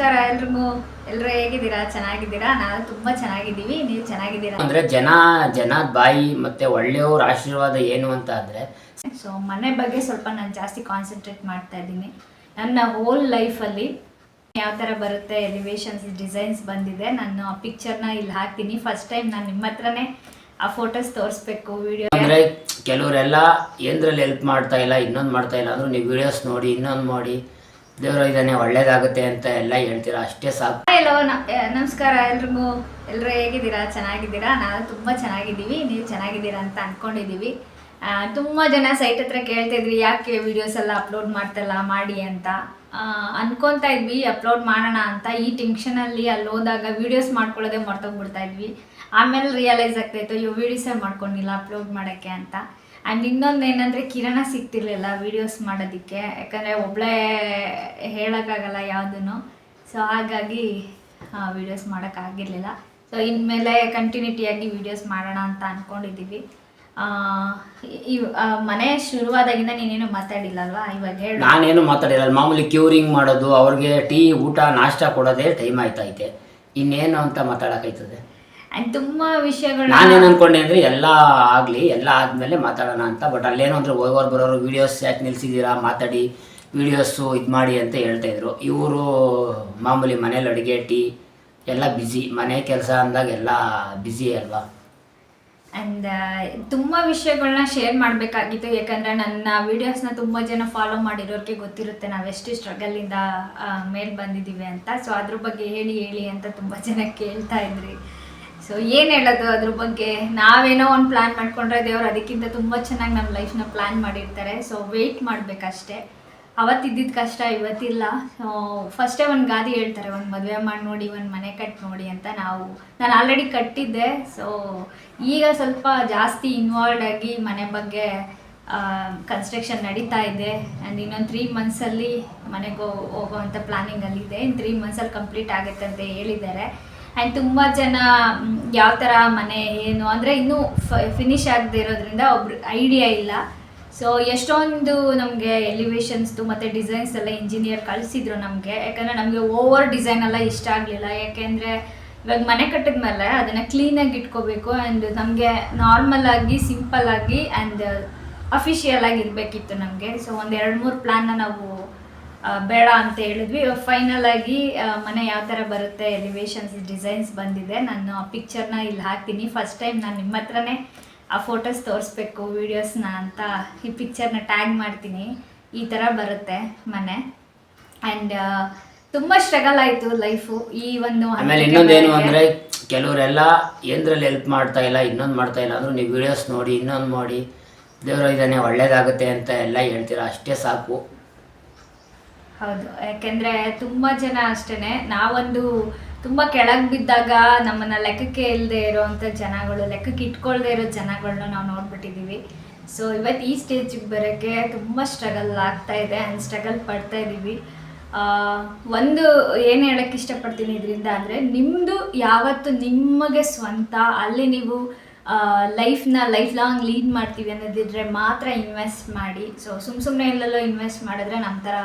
ನಮಸ್ಕಾರ ಎಲ್ರಿಗೂ. ಎಲ್ಲರೂ ಹೇಗಿದ್ದೀರಾ? ಚೆನ್ನಾಗಿದ್ದೀರಾ? ನಾವು ತುಂಬಾ ಚೆನ್ನಾಗಿದ್ದೀವಿ. ನೀವು ಚೆನ್ನಾಗಿದ್ದೀರಾ? ಅಂದ್ರೆ ಜನ ಜನದ ಬಾಯಿ ಮತ್ತೆ ಒಳ್ಳೆಯವ್ರ ಆಶೀರ್ವಾದ ಏನು ಅಂತ ಅಂದ್ರೆ ಸೊ ಮನೆ ಬಗ್ಗೆ ಸ್ವಲ್ಪ ನಾನು ಜಾಸ್ತಿ ಕಾನ್ಸಂಟ್ರೇಟ್ ಮಾಡ್ತಾ ಇದ್ದೀನಿ. ನನ್ನ ಹೋಲ್ ಲೈಫಲ್ಲಿ ಯಾವ ಥರ ಬರುತ್ತೆ ಎಲಿವೇಶನ್ಸ್ ಡಿಸೈನ್ಸ್ ಬಂದಿದೆ ನಾನು ಆ ಪಿಕ್ಚರ್ನ ಇಲ್ಲಿ ಹಾಕ್ತೀನಿ. ಫಸ್ಟ್ ಟೈಮ್ ನಾನು ನಿಮ್ಮ ಹತ್ರನೇ ಆ ಫೋಟೋಸ್ ತೋರಿಸ್ಬೇಕು ವಿಡಿಯೋ ಅಂದ್ರೆ ಕೆಲವರೆಲ್ಲ ಏನ್ರಲ್ಲಿ ಹೆಲ್ಪ್ ಮಾಡ್ತಾ ಇಲ್ಲ ಇನ್ನೊಂದು ಮಾಡ್ತಾ ಇಲ್ಲ ಅಂದ್ರೆ ನೀವು ವಿಡಿಯೋಸ್ ನೋಡಿ ಇನ್ನೊಂದು ಮಾಡಿ. ದೇವರು ಇದ್ದಾನೆ ಒಳ್ಳೇದಾಗುತ್ತೆ ಅಂತ ಎಲ್ಲ ಹೇಳ್ತೀರಾ? ಅಷ್ಟೇ ಸಾಕು. ಹಲೋ ನಮಸ್ಕಾರ ಎಲ್ರಿಗೂ. ಎಲ್ಲರೂ ಹೇಗಿದ್ದೀರಾ? ಚೆನ್ನಾಗಿದ್ದೀರಾ? ನಾವು ತುಂಬ ಚೆನ್ನಾಗಿದ್ದೀವಿ. ನೀವು ಚೆನ್ನಾಗಿದ್ದೀರಾ ಅಂತ ಅಂದ್ಕೊಂಡಿದ್ದೀವಿ ತುಂಬ ಜನ ಸೈಟ್ ಹತ್ರ ಕೇಳ್ತಿದ್ರಿ ಯಾಕೆ ವಿಡಿಯೋಸ್ ಎಲ್ಲ ಅಪ್ಲೋಡ್ ಮಾಡ್ತಲ್ಲ, ಮಾಡಿ ಅಂತ. ಅನ್ಕೊಂತಾ ಇದ್ವಿ ಅಪ್ಲೋಡ್ ಮಾಡೋಣ ಅಂತ. ಈ ಟೆನ್ಷನಲ್ಲಿ ಅಲ್ಲಿ ಹೋದಾಗ ವಿಡಿಯೋಸ್ ಮಾಡ್ಕೊಳ್ಳೋದೇ ಮರ್ತೋಗ್ಬಿಡ್ತಾ ಇದ್ವಿ. ಆಮೇಲೆ ರಿಯಲೈಸ್ ಆಗ್ತಾಯಿತ್ತು ಇವು ವಿಡಿಯೋಸೇ ಮಾಡ್ಕೊಂಡಿಲ್ಲ ಅಪ್ಲೋಡ್ ಮಾಡೋಕ್ಕೆ ಅಂತ. ಆ್ಯಂಡ್ ಇನ್ನೊಂದು ಏನಂದರೆ ಕಿರಣ ಸಿಗ್ತಿರ್ಲಿಲ್ಲ ವೀಡಿಯೋಸ್ ಮಾಡೋದಕ್ಕೆ. ಯಾಕಂದರೆ ಒಬ್ಬಳೇ ಹೇಳೋಕ್ಕಾಗಲ್ಲ ಯಾವುದನ್ನು ಸೊ ಹಾಗಾಗಿ ವೀಡಿಯೋಸ್ ಮಾಡೋಕ್ಕಾಗಿರಲಿಲ್ಲ ಸೊ ಇನ್ಮೇಲೆ ಕಂಟಿನ್ಯೂಟಿಯಾಗಿ ವೀಡಿಯೋಸ್ ಮಾಡೋಣ ಅಂತ ಅಂದ್ಕೊಂಡಿದ್ದೀವಿ ಆ, ಮನೆ ಶುರುವಾದಾಗಿಂದ ನೀನೇನು ಮಾತಾಡಿಲ್ಲಲ್ವಾ? ಇವಾಗ ಹೇಳಿ. ನಾನೇನು ಮಾತಾಡಿಲ್ಲ. ಮಾಮೂಲಿ ಕ್ಯೂರಿಂಗ್ ಮಾಡೋದು ಅವ್ರಿಗೆ ಟೀ ಊಟ ನಾಷ್ಟ ಕೊಡೋದೇ ಟೈಮ್ ಆಯ್ತೈತೆ. ಇನ್ನೇನು ಅಂತ ಮಾತಾಡೋಕೈತದೆ ಆ್ಯಂಡ್ ತುಂಬ ವಿಷಯಗಳು ನಾನೇನು ಅನ್ಕೊಂಡೆ ಅಂದ್ರೆ ಎಲ್ಲ ಆಗಲಿ ಎಲ್ಲ ಆದಮೇಲೆ ಮಾತಾಡೋಣ ಅಂತ. ಬಟ್ ಅಲ್ಲೇನು ಅಂದ್ರೆ ಹೋಗೋರು ಬರೋರು ವೀಡಿಯೋಸ್ ಯಾಕೆ ನಿಲ್ಸಿದ್ದೀರಾ ಮಾತಾಡಿ ವಿಡಿಯೋಸು ಇದು ಮಾಡಿ ಅಂತ ಹೇಳ್ತಾ ಇದ್ರು. ಇವರು ಮಾಮೂಲಿ ಮನೇಲಿ ಅಡುಗೆ ಟೀ ಎಲ್ಲ ಬ್ಯುಸಿ ಮನೆ ಕೆಲಸ ಅಂದಾಗ ಎಲ್ಲ ಬ್ಯುಸಿ ಅಲ್ವಾ? ಆ್ಯಂಡ್ ತುಂಬ ವಿಷಯಗಳನ್ನ ಶೇರ್ ಮಾಡಬೇಕಾಗಿತ್ತು. ಯಾಕಂದರೆ ನನ್ನ ವೀಡಿಯೋಸ್ನ ತುಂಬ ಜನ ಫಾಲೋ ಮಾಡಿರೋರಿಗೆ ಗೊತ್ತಿರುತ್ತೆ ನಾವೆಷ್ಟು ಸ್ಟ್ರಗಲಿಂದ ಮೇಲೆ ಬಂದಿದ್ದೀವಿ ಅಂತ. ಸೊ ಅದ್ರ ಬಗ್ಗೆ ಹೇಳಿ ಹೇಳಿ ಅಂತ ತುಂಬ ಜನ ಕೇಳ್ತಾ ಇದ್ರಿ. ಸೊ ಏನು ಹೇಳೋದು ಅದ್ರ ಬಗ್ಗೆ? ನಾವೇನೋ ಒಂದು ಪ್ಲ್ಯಾನ್ ಮಾಡ್ಕೊಂಡ್ರೆ ದೇವ್ರು ಅದಕ್ಕಿಂತ ತುಂಬ ಚೆನ್ನಾಗಿ ನಮ್ಮ ಲೈಫ್ನ ಪ್ಲ್ಯಾನ್ ಮಾಡಿರ್ತಾರೆ. ಸೊ ವೆಯ್ಟ್ ಮಾಡಬೇಕಷ್ಟೇ. ಅವತ್ತಿದ್ದಿದ್ದು ಕಷ್ಟ, ಇವತ್ತಿಲ್ಲ. ಫಸ್ಟೇ ಒಂದು ಗಾದಿ ಹೇಳ್ತಾರೆ. ಒಂದು ಮದುವೆ ಮಾಡಿ ನೋಡಿ, ಒಂದು ಮನೆ ಕಟ್ಟಿ ನೋಡಿ ಅಂತ ನಾವು. ನಾನು ಆಲ್ರೆಡಿ ಕಟ್ಟಿದ್ದೆ. ಸೊ ಈಗ ಸ್ವಲ್ಪ ಜಾಸ್ತಿ ಇನ್ವಾಲ್ವ್ ಆಗಿ ಮನೆ ಬಗ್ಗೆ ಕನ್ಸ್ಟ್ರಕ್ಷನ್ ನಡೀತಾ ಇದೆ. ಆ್ಯಂಡ್ ಇನ್ನೊಂದು ತ್ರೀ ಮಂತ್ಸಲ್ಲಿ ಮನೆಗೆ ಹೋಗೋ ಅಂಥ ಪ್ಲ್ಯಾನಿಂಗಲ್ಲಿದೆ ಇನ್ನು ತ್ರೀ ಮಂತ್ಸಲ್ಲಿ ಕಂಪ್ಲೀಟ್ ಆಗುತ್ತೆ ಅಂತ ಹೇಳಿದ್ದಾರೆ. ಆ್ಯಂಡ್ ತುಂಬ ಜನ ಯಾವ ಥರ ಮನೆ, ಏನು, ಅಂದರೆ ಇನ್ನೂ ಫಿನಿಶ್ ಆಗದೆ ಇರೋದ್ರಿಂದ ಒಬ್ರು ಐಡಿಯಾ ಇಲ್ಲ. ಸೊ ಎಷ್ಟೊಂದು ನಮಗೆ ಎಲಿವೇಶನ್ಸ್ದು ಮತ್ತು ಡಿಸೈನ್ಸ್ ಎಲ್ಲ ಇಂಜಿನಿಯರ್ ಕಳಿಸಿದ್ರು ನಮಗೆ. ಯಾಕಂದರೆ ನಮಗೆ ಓವರ್ ಡಿಸೈನ್ ಎಲ್ಲ ಇಷ್ಟ ಆಗಲಿಲ್ಲ. ಯಾಕೆಂದರೆ ಇವಾಗ ಮನೆ ಕಟ್ಟಿದ ಮೇಲೆ ಅದನ್ನು ಕ್ಲೀನಾಗಿ ಇಟ್ಕೋಬೇಕು ಆ್ಯಂಡ್ ನಮಗೆ ನಾರ್ಮಲ್ ಆಗಿ ಸಿಂಪಲ್ ಆಗಿ ಆ್ಯಂಡ್ ಅಫಿಷಿಯಲ್ ಆಗಿ ಇರಬೇಕಿತ್ತು ನಮಗೆ. ಸೊ ಒಂದು ಎರಡು ಮೂರು ಪ್ಲ್ಯಾನ್ನ ನಾವು ಬೇಡ ಅಂತ ಹೇಳಿದ್ವಿ. ಫೈನಲ್ ಆಗಿ ಮನೆ ಯಾವ ಥರ ಬರುತ್ತೆ ಎಲಿವೇಶನ್ಸ್ ಡಿಸೈನ್ಸ್ ಬಂದಿದೆ. ನಾನು ಆ ಪಿಕ್ಚರ್ನ ಇಲ್ಲಿ ಹಾಕ್ತೀನಿ. ಫಸ್ಟ್ ಟೈಮ್ ನಾನು ನಿಮ್ಮ ಹತ್ರನೇ ಆ ಫೋಟೋಸ್ ತೋರಿಸ್ಬೇಕು ವೀಡಿಯೋಸ್ನ ಅಂತ ಈ ಪಿಕ್ಚರ್ನ ಟ್ಯಾಗ್ ಮಾಡ್ತೀನಿ. ಈ ಥರ ಬರುತ್ತೆ ಮನೆ. ಆ್ಯಂಡ್ ತುಂಬ ಸ್ಟ್ರಗಲ್ ಆಯಿತು ಲೈಫು ಈ ಒಂದು ಆಮೇಲೆ ಇನ್ನೊಂದೇನು. ಅಂದರೆ ಕೆಲವರೆಲ್ಲ ಏನರಲ್ಲಿ ಹೆಲ್ಪ್ ಮಾಡ್ತಾ ಇಲ್ಲ ಇನ್ನೊಂದು ಮಾಡ್ತಾ ಇಲ್ಲ. ಅಂದ್ರು ನೀವು ವಿಡಿಯೋಸ್ ನೋಡಿ ಇನ್ನೊಂದು ಮಾಡಿ ದೇವರು ಇದ್ದಾನೆ ಒಳ್ಳೇದಾಗುತ್ತೆ ಅಂತ ಎಲ್ಲ ಹೇಳ್ತೀರಾ. ಅಷ್ಟೇ ಸಾಕು. ಹೌದು. ಯಾಕೆಂದ್ರೆ ತುಂಬಾ ಜನ ಅಷ್ಟೇನೆ, ನಾವೊಂದು ತುಂಬಾ ಕೆಳಗೆ ಬಿದ್ದಾಗ ನಮ್ಮನ್ನ ಲೆಕ್ಕಕ್ಕೆ ಇಲ್ಲದೆ ಇರೋವಂಥ ಜನಗಳು, ಲೆಕ್ಕಕ್ಕೆ ಇಟ್ಕೊಳ್ದೆ ಇರೋ ಜನಗಳನ್ನ ನಾವು ನೋಡ್ಬಿಟ್ಟಿದೀವಿ. ಸೊ ಇವತ್ತು ಈ ಸ್ಟೇಜಿಗೆ ಬರೋಕ್ಕೆ ತುಂಬ ಸ್ಟ್ರಗಲ್ ಆಗ್ತಾ ಇದೆ ಆ್ಯಂಡ್ ಸ್ಟ್ರಗಲ್ ಪಡ್ತಾ ಇದ್ದೀವಿ ಒಂದು ಏನು ಹೇಳಕ್ಕೆ ಇಷ್ಟಪಡ್ತೀನಿ ಇದರಿಂದ ಅಂದರೆ ನಿಮ್ಮದು ಯಾವತ್ತು ನಿಮಗೆ ಸ್ವಂತ, ಅಲ್ಲಿ ನೀವು ಲೈಫ್ನ ಲೈಫ್ ಲಾಂಗ್ ಲೀಡ್ ಮಾಡ್ತೀವಿ ಅನ್ನೋದಿದ್ರೆ ಮಾತ್ರ ಇನ್ವೆಸ್ಟ್ ಮಾಡಿ. ಸೊ ಸುಮ್ಮ ಸುಮ್ಮನೆ ಎಲ್ಲೆಲ್ಲೋ ಇನ್ವೆಸ್ಟ್ ಮಾಡಿದ್ರೆ ನಮ್ಮ ಥರ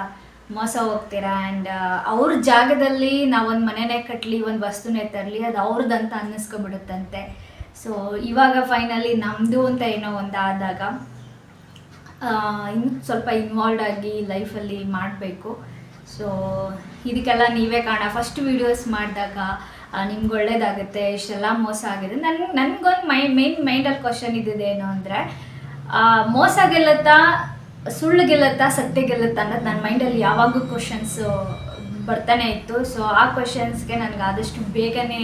ಮೋಸ ಹೋಗ್ತೀರಾ? ಆ್ಯಂಡ್ ಅವ್ರ ಜಾಗದಲ್ಲಿ ನಾವೊಂದು ಮನೆನೇ ಕಟ್ಟಲಿ ಒಂದು ವಸ್ತುನೇ ತರಲಿ, ಅದು ಅವ್ರದ್ದಂತ ಅನ್ನಿಸ್ಕೊಬಿಡುತ್ತಂತೆ. ಸೊ ಇವಾಗ ಫೈನಲಿ ನಮ್ಮದು ಅಂತ ಏನೋ ಒಂದು ಆದಾಗ ಇನ್ನು ಸ್ವಲ್ಪ ಇನ್ವಾಲ್ವ್ ಆಗಿ ಲೈಫಲ್ಲಿ ಮಾಡಬೇಕು. ಸೊ ಇದಕ್ಕೆಲ್ಲ ನೀವೇ ಕಾರಣ. ಫಸ್ಟ್ ವೀಡಿಯೋಸ್ ಮಾಡಿದಾಗ ನಿಮ್ಗೆ ಒಳ್ಳೇದಾಗುತ್ತೆ, ಇಷ್ಟೆಲ್ಲ ಮೋಸ ಆಗಿದೆ. ನನ್ಗೆ ನನಗೊಂದು ಮೈ ಮೇನ್ ಮೈಂಡಲ್ಲಿ ಕ್ವಶನ್ ಇದ್ದಿದ್ದೇನು ಅಂದರೆ ಮೋಸ ಗೆಲ್ಲತ್ತಾ ಸುಳ್ಳು ಗೆಲ್ಲತ್ತಾ ಸತ್ಯ ಗೆಲ್ಲತ್ತಾ ಅನ್ನೋದು ನನ್ನ ಮೈಂಡಲ್ಲಿ ಯಾವಾಗೂ ಕ್ವಶನ್ಸು ಬರ್ತಾನೆ ಇತ್ತು. ಸೊ ಆ ಕ್ವಶನ್ಸ್ಗೆ ನನಗೆ ಆದಷ್ಟು ಬೇಗನೆ